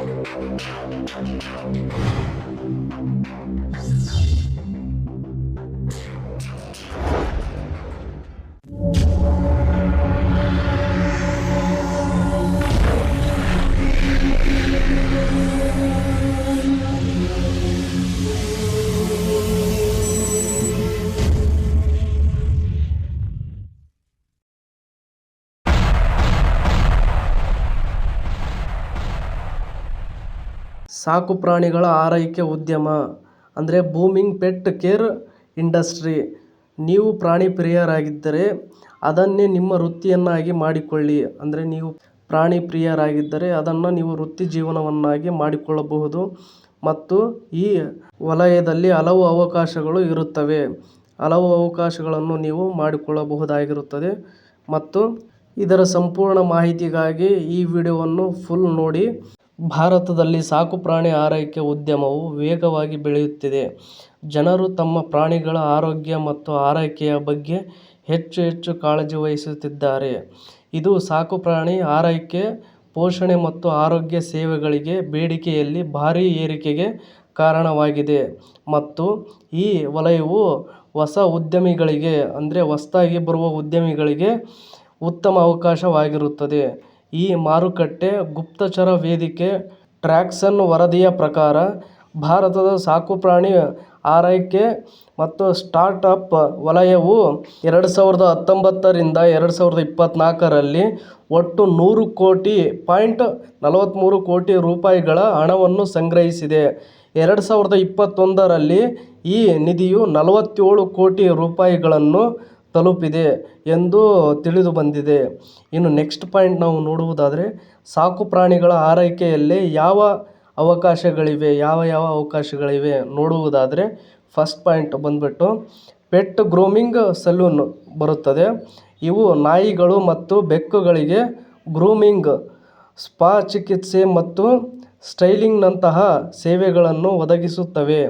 Thank you. ಸಾಕು ಪ್ರಾಣಿಗಳ ಆರೈಕೆ ಉದ್ಯಮ. ಅಂದರೆ ಬೂಮಿಂಗ್ ಪೆಟ್ ಕೇರ್ ಇಂಡಸ್ಟ್ರಿ. ನೀವು ಪ್ರಾಣಿ ಪ್ರಿಯರಾಗಿದ್ದರೆ ಅದನ್ನೇ ನಿಮ್ಮ ವೃತ್ತಿಯನ್ನಾಗಿ ಮಾಡಿಕೊಳ್ಳಿ. ಅಂದರೆ ನೀವು ಪ್ರಾಣಿ ಪ್ರಿಯರಾಗಿದ್ದರೆ ಅದನ್ನು ನೀವು ವೃತ್ತಿ ಜೀವನವನ್ನಾಗಿ ಮಾಡಿಕೊಳ್ಳಬಹುದು. ಮತ್ತು ಈ ವಲಯದಲ್ಲಿ ಹಲವು ಅವಕಾಶಗಳು ಇರುತ್ತವೆ. ಹಲವು ಅವಕಾಶಗಳನ್ನು ನೀವು ಮಾಡಿಕೊಳ್ಳಬಹುದಾಗಿರುತ್ತದೆ. ಮತ್ತು ಇದರ ಸಂಪೂರ್ಣ ಮಾಹಿತಿಗಾಗಿ ಈ ವಿಡಿಯೋವನ್ನು ಫುಲ್ ನೋಡಿ. ಭಾರತದಲ್ಲಿ ಸಾಕುಪ್ರಾಣಿ ಆರೈಕೆ ಉದ್ಯಮವು ವೇಗವಾಗಿ ಬೆಳೆಯುತ್ತಿದೆ. ಜನರು ತಮ್ಮ ಪ್ರಾಣಿಗಳ ಆರೋಗ್ಯ ಮತ್ತು ಆರೈಕೆಯ ಬಗ್ಗೆ ಹೆಚ್ಚು ಹೆಚ್ಚು ಕಾಳಜಿ ವಹಿಸುತ್ತಿದ್ದಾರೆ. ಇದು ಸಾಕುಪ್ರಾಣಿ ಆರೈಕೆ, ಪೋಷಣೆ ಮತ್ತು ಆರೋಗ್ಯ ಸೇವೆಗಳಿಗೆ ಬೇಡಿಕೆಯಲ್ಲಿ ಭಾರೀ ಏರಿಕೆಗೆ ಕಾರಣವಾಗಿದೆ ಮತ್ತು ಈ ವಲಯವು ಹೊಸ ಉದ್ಯಮಿಗಳಿಗೆ, ಅಂದರೆ ಹೊಸ್ದಾಗಿ ಬರುವ ಉದ್ಯಮಿಗಳಿಗೆ ಉತ್ತಮ ಅವಕಾಶವಾಗಿರುತ್ತದೆ. ಈ ಮಾರುಕಟ್ಟೆ ಗುಪ್ತಚರ ವೇದಿಕೆ ಟ್ರ್ಯಾಕ್ಸನ್ ವರದಿಯ ಪ್ರಕಾರ ಭಾರತದ ಸಾಕುಪ್ರಾಣಿ ಆರೈಕೆ ಮತ್ತು ಸ್ಟಾರ್ಟಪ್ ವಲಯವು ಎರಡು ಸಾವಿರದ ಹತ್ತೊಂಬತ್ತರಿಂದ ಎರಡು ಸಾವಿರದ ಇಪ್ಪತ್ತ್ನಾಲ್ಕರಲ್ಲಿ ಒಟ್ಟು ನೂರು ಕೋಟಿ ಪಾಯಿಂಟ್ ನಲವತ್ತ್ಮೂರು ಕೋಟಿ ರೂಪಾಯಿಗಳ ಹಣವನ್ನು ಸಂಗ್ರಹಿಸಿದೆ. ಎರಡು ಸಾವಿರದ ಇಪ್ಪತ್ತೊಂದರಲ್ಲಿ ಈ ನಿಧಿಯು ನಲವತ್ತೇಳು ಕೋಟಿ ರೂಪಾಯಿಗಳನ್ನು ತಲುಪಿದೆ ಎಂದು ತಿಳಿದು ಬಂದಿದೆ. ಇನ್ನು ನೆಕ್ಸ್ಟ್ ಪಾಯಿಂಟ್ ನಾವು ನೋಡುವುದಾದರೆ, ಸಾಕು ಪ್ರಾಣಿಗಳ ಆರೈಕೆಯಲ್ಲಿ ಯಾವ ಅವಕಾಶಗಳಿವೆ, ಯಾವ ಯಾವ ಅವಕಾಶಗಳಿವೆ ನೋಡುವುದಾದರೆ ಫಸ್ಟ್ ಪಾಯಿಂಟ್ ಬಂದುಬಿಟ್ಟು ಪೆಟ್ ಗ್ರೂಮಿಂಗ್ ಸಲೂನ್ ಬರುತ್ತದೆ. ಇವು ನಾಯಿಗಳು ಮತ್ತು ಬೆಕ್ಕುಗಳಿಗೆ ಗ್ರೂಮಿಂಗ್ ಸ್ಪಾ ಚಿಕಿತ್ಸೆ ಮತ್ತು ಸ್ಟೈಲಿಂಗ್ನಂತಹ ಸೇವೆಗಳನ್ನು ಒದಗಿಸುತ್ತವೆ.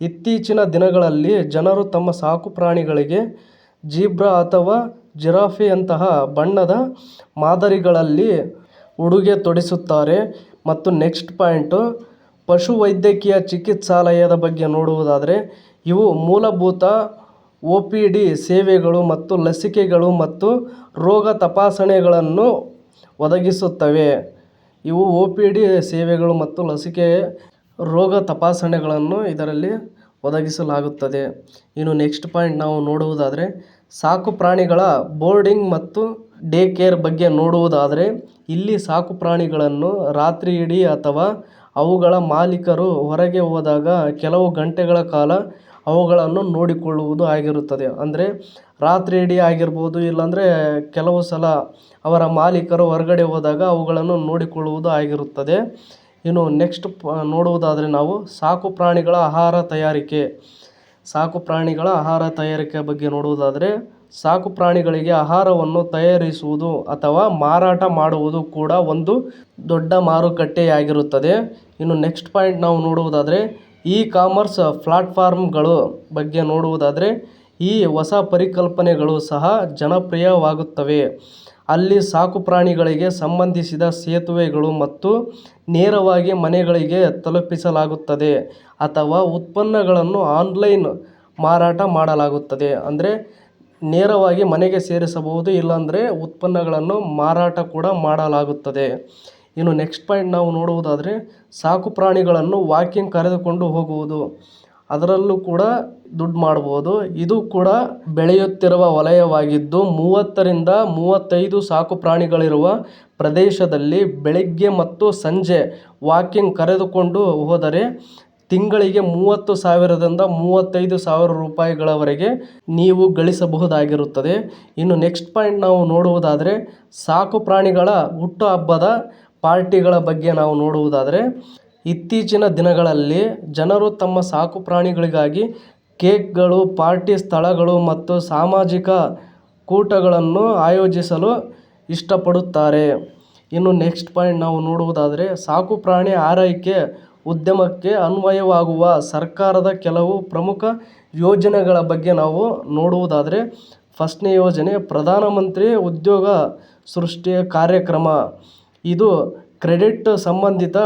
ಇತ್ತೀಚಿನ ದಿನಗಳಲ್ಲಿ ಜನರು ತಮ್ಮ ಸಾಕು ಪ್ರಾಣಿಗಳಿಗೆ ಜೀಬ್ರಾ ಅಥವಾ ಜಿರಾಫೆಯಂತಹ ಬಣ್ಣದ ಮಾದರಿಗಳಲ್ಲಿ ಉಡುಗೆ ತೊಡಿಸುತ್ತಾರೆ. ಮತ್ತು ನೆಕ್ಸ್ಟ್ ಪಾಯಿಂಟು, ಪಶುವೈದ್ಯಕೀಯ ಚಿಕಿತ್ಸಾಲಯದ ಬಗ್ಗೆ ನೋಡುವುದಾದರೆ, ಇವು ಮೂಲಭೂತ ಒ ಪಿ ಡಿ ಸೇವೆಗಳು ಮತ್ತು ಲಸಿಕೆಗಳು ಮತ್ತು ರೋಗ ತಪಾಸಣೆಗಳನ್ನು ಒದಗಿಸುತ್ತವೆ. ಇವು ಒ ಪಿ ಡಿ ಸೇವೆಗಳು ಮತ್ತು ಲಸಿಕೆ ರೋಗ ತಪಾಸಣೆಗಳನ್ನು ಇದರಲ್ಲಿ ಒದಗಿಸಲಾಗುತ್ತದೆ. ಇನ್ನು ನೆಕ್ಸ್ಟ್ ಪಾಯಿಂಟ್ ನಾವು ನೋಡುವುದಾದರೆ, ಸಾಕು ಪ್ರಾಣಿಗಳ ಬೋರ್ಡಿಂಗ್ ಮತ್ತು ಡೇ ಕೇರ್ ಬಗ್ಗೆ ನೋಡುವುದಾದರೆ, ಇಲ್ಲಿ ಸಾಕು ಪ್ರಾಣಿಗಳನ್ನು ರಾತ್ರಿ ಇಡೀ ಅಥವಾ ಅವುಗಳ ಮಾಲೀಕರು ಹೊರಗೆ ಹೋದಾಗ ಕೆಲವು ಗಂಟೆಗಳ ಕಾಲ ಅವುಗಳನ್ನು ನೋಡಿಕೊಳ್ಳುವುದು ಆಗಿರುತ್ತದೆ. ಅಂದರೆ ರಾತ್ರಿ ಇಡೀ ಆಗಿರ್ಬೋದು, ಇಲ್ಲಾಂದರೆ ಕೆಲವು ಸಲ ಅವರ ಮಾಲೀಕರು ಹೊರಗಡೆ ಹೋದಾಗ ಅವುಗಳನ್ನು ನೋಡಿಕೊಳ್ಳುವುದು ಆಗಿರುತ್ತದೆ. ಇನ್ನು ನೆಕ್ಸ್ಟ್ ಪ, ನೋಡುವುದಾದರೆ ನಾವು ಸಾಕು ಪ್ರಾಣಿಗಳ ಆಹಾರ ತಯಾರಿಕೆ. ಸಾಕು ಪ್ರಾಣಿಗಳ ಆಹಾರ ತಯಾರಿಕೆ ಬಗ್ಗೆ ನೋಡುವುದಾದರೆ ಸಾಕು ಪ್ರಾಣಿಗಳಿಗೆ ಆಹಾರವನ್ನು ತಯಾರಿಸುವುದು ಅಥವಾ ಮಾರಾಟ ಮಾಡುವುದು ಕೂಡ ಒಂದು ದೊಡ್ಡ ಮಾರುಕಟ್ಟೆಯಾಗಿರುತ್ತದೆ. ಇನ್ನು ನೆಕ್ಸ್ಟ್ ಪಾಯಿಂಟ್ ನಾವು ನೋಡುವುದಾದರೆ ಇ ಕಾಮರ್ಸ್ ಪ್ಲಾಟ್ಫಾರ್ಮ್ಗಳು ಬಗ್ಗೆ ನೋಡುವುದಾದರೆ ಈ ಹೊಸ ಪರಿಕಲ್ಪನೆಗಳು ಸಹ ಜನಪ್ರಿಯವಾಗುತ್ತವೆ. ಅಲ್ಲಿ ಸಾಕು ಪ್ರಾಣಿಗಳಿಗೆ ಸಂಬಂಧಿಸಿದ ಸೇತುವೆಗಳು ಮತ್ತು ನೇರವಾಗಿ ಮನೆಗಳಿಗೆ ತಲುಪಿಸಲಾಗುತ್ತದೆ ಅಥವಾ ಉತ್ಪನ್ನಗಳನ್ನು ಆನ್ಲೈನ್ ಮಾರಾಟ ಮಾಡಲಾಗುತ್ತದೆ. ಅಂದರೆ ನೇರವಾಗಿ ಮನೆಗೆ ಸೇರಿಸಬಹುದು ಇಲ್ಲಾಂದರೆ ಉತ್ಪನ್ನಗಳನ್ನು ಮಾರಾಟ ಕೂಡ ಮಾಡಲಾಗುತ್ತದೆ. ಇನ್ನು ನೆಕ್ಸ್ಟ್ ಪಾಯಿಂಟ್ ನಾವು ನೋಡುವುದಾದರೆ ಸಾಕು ಪ್ರಾಣಿಗಳನ್ನು ವಾಕಿಂಗ್ ಕರೆದುಕೊಂಡು ಹೋಗುವುದು. ಅದರಲ್ಲೂ ಕೂಡ ದುಡ್ಡು ಮಾಡ್ಬೋದು. ಇದು ಕೂಡ ಬೆಳೆಯುತ್ತಿರುವ ವಲಯವಾಗಿದ್ದು, ಮೂವತ್ತರಿಂದ ಮೂವತ್ತೈದು ಸಾಕು ಪ್ರಾಣಿಗಳಿರುವ ಪ್ರದೇಶದಲ್ಲಿ ಬೆಳಗ್ಗೆ ಮತ್ತು ಸಂಜೆ ವಾಕಿಂಗ್ ಕರೆದುಕೊಂಡು ಹೋದರೆ ತಿಂಗಳಿಗೆ ಮೂವತ್ತು ಸಾವಿರದಿಂದ ಮೂವತ್ತೈದು ಸಾವಿರ ರೂಪಾಯಿಗಳವರೆಗೆ ನೀವು ಗಳಿಸಬಹುದಾಗಿರುತ್ತದೆ. ಇನ್ನು ನೆಕ್ಸ್ಟ್ ಪಾಯಿಂಟ್ ನಾವು ನೋಡುವುದಾದರೆ, ಸಾಕು ಪ್ರಾಣಿಗಳ ಹುಟ್ಟುಹಬ್ಬದ ಪಾರ್ಟಿಗಳ ಬಗ್ಗೆ ನಾವು ನೋಡುವುದಾದರೆ ಇತ್ತೀಚಿನ ದಿನಗಳಲ್ಲಿ ಜನರು ತಮ್ಮ ಸಾಕು ಪ್ರಾಣಿಗಳಿಗಾಗಿ ಕೇಕ್ಗಳು, ಪಾರ್ಟಿ ಸ್ಥಳಗಳು ಮತ್ತು ಸಾಮಾಜಿಕ ಕೂಟಗಳನ್ನು ಆಯೋಜಿಸಲು ಇಷ್ಟಪಡುತ್ತಾರೆ. ಇನ್ನು ನೆಕ್ಸ್ಟ್ ಪಾಯಿಂಟ್ ನಾವು ನೋಡುವುದಾದರೆ, ಸಾಕು ಪ್ರಾಣಿ ಆರೈಕೆ ಉದ್ಯಮಕ್ಕೆ ಅನ್ವಯವಾಗುವ ಸರ್ಕಾರದ ಕೆಲವು ಪ್ರಮುಖ ಯೋಜನೆಗಳ ಬಗ್ಗೆ ನಾವು ನೋಡುವುದಾದರೆ, ಫಸ್ಟ್ನೇ ಯೋಜನೆ ಪ್ರಧಾನಮಂತ್ರಿ ಉದ್ಯೋಗ ಸೃಷ್ಟಿಯ ಕಾರ್ಯಕ್ರಮ. ಇದು ಕ್ರೆಡಿಟ್ ಸಂಬಂಧಿತ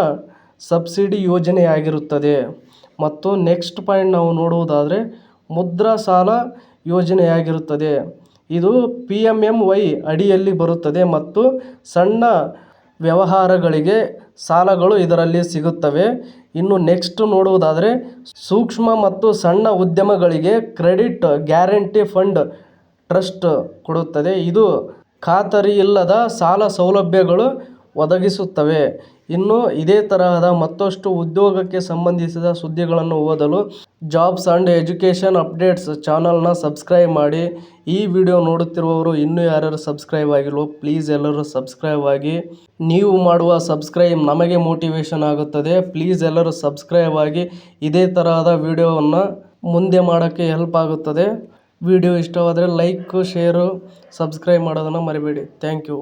ಸಬ್ಸಿಡಿ ಯೋಜನೆಯಾಗಿರುತ್ತದೆ. ಮತ್ತು ನೆಕ್ಸ್ಟ್ ಪಾಯಿಂಟ್ ನಾವು ನೋಡುವುದಾದರೆ ಮುದ್ರಾ ಸಾಲ ಯೋಜನೆಯಾಗಿರುತ್ತದೆ. ಇದು ಪಿ ಎಂ ಎಂ ವೈ ಅಡಿಯಲ್ಲಿ ಬರುತ್ತದೆ ಮತ್ತು ಸಣ್ಣ ವ್ಯವಹಾರಗಳಿಗೆ ಸಾಲಗಳು ಇದರಲ್ಲಿ ಸಿಗುತ್ತವೆ. ಇನ್ನು ನೆಕ್ಸ್ಟ್ ನೋಡುವುದಾದರೆ ಸೂಕ್ಷ್ಮ ಮತ್ತು ಸಣ್ಣ ಉದ್ಯಮಗಳಿಗೆ ಕ್ರೆಡಿಟ್ ಗ್ಯಾರಂಟಿ ಫಂಡ್ ಟ್ರಸ್ಟ್ ಕೊಡುತ್ತದೆ. ಇದು ಖಾತರಿಯಿಲ್ಲದ ಸಾಲ ಸೌಲಭ್ಯಗಳು ಒದಗಿಸುತ್ತವೆ. ಇನ್ನು ಇದೇ ತರಹದ ಮತ್ತಷ್ಟು ಉದ್ಯೋಗಕ್ಕೆ ಸಂಬಂಧಿಸಿದ ಸುದ್ದಿಗಳನ್ನು ಓದಲು ಜಾಬ್ಸ್ ಆ್ಯಂಡ್ ಎಜುಕೇಷನ್ ಅಪ್ಡೇಟ್ಸ್ ಚಾನಲ್ನ ಸಬ್ಸ್ಕ್ರೈಬ್ ಮಾಡಿ. ಈ ವಿಡಿಯೋ ನೋಡುತ್ತಿರುವವರು ಇನ್ನೂ ಯಾರ್ಯಾರು ಸಬ್ಸ್ಕ್ರೈಬ್ ಆಗಿಲ್ವೋ ಪ್ಲೀಸ್ ಎಲ್ಲರೂ ಸಬ್ಸ್ಕ್ರೈಬ್ ಆಗಿ. ನೀವು ಮಾಡುವ ಸಬ್ಸ್ಕ್ರೈಬ್ ನಮಗೆ ಮೋಟಿವೇಶನ್ ಆಗುತ್ತದೆ. ಪ್ಲೀಸ್ ಎಲ್ಲರೂ ಸಬ್ಸ್ಕ್ರೈಬ್ ಆಗಿ ಇದೇ ತರಹದ ವಿಡಿಯೋವನ್ನು ಮುಂದೆ ಮಾಡೋಕ್ಕೆ ಹೆಲ್ಪ್ ಆಗುತ್ತದೆ. ವಿಡಿಯೋ ಇಷ್ಟವಾದರೆ ಲೈಕ್, ಶೇರು, ಸಬ್ಸ್ಕ್ರೈಬ್ ಮಾಡೋದನ್ನು ಮರಿಬೇಡಿ. Thank you.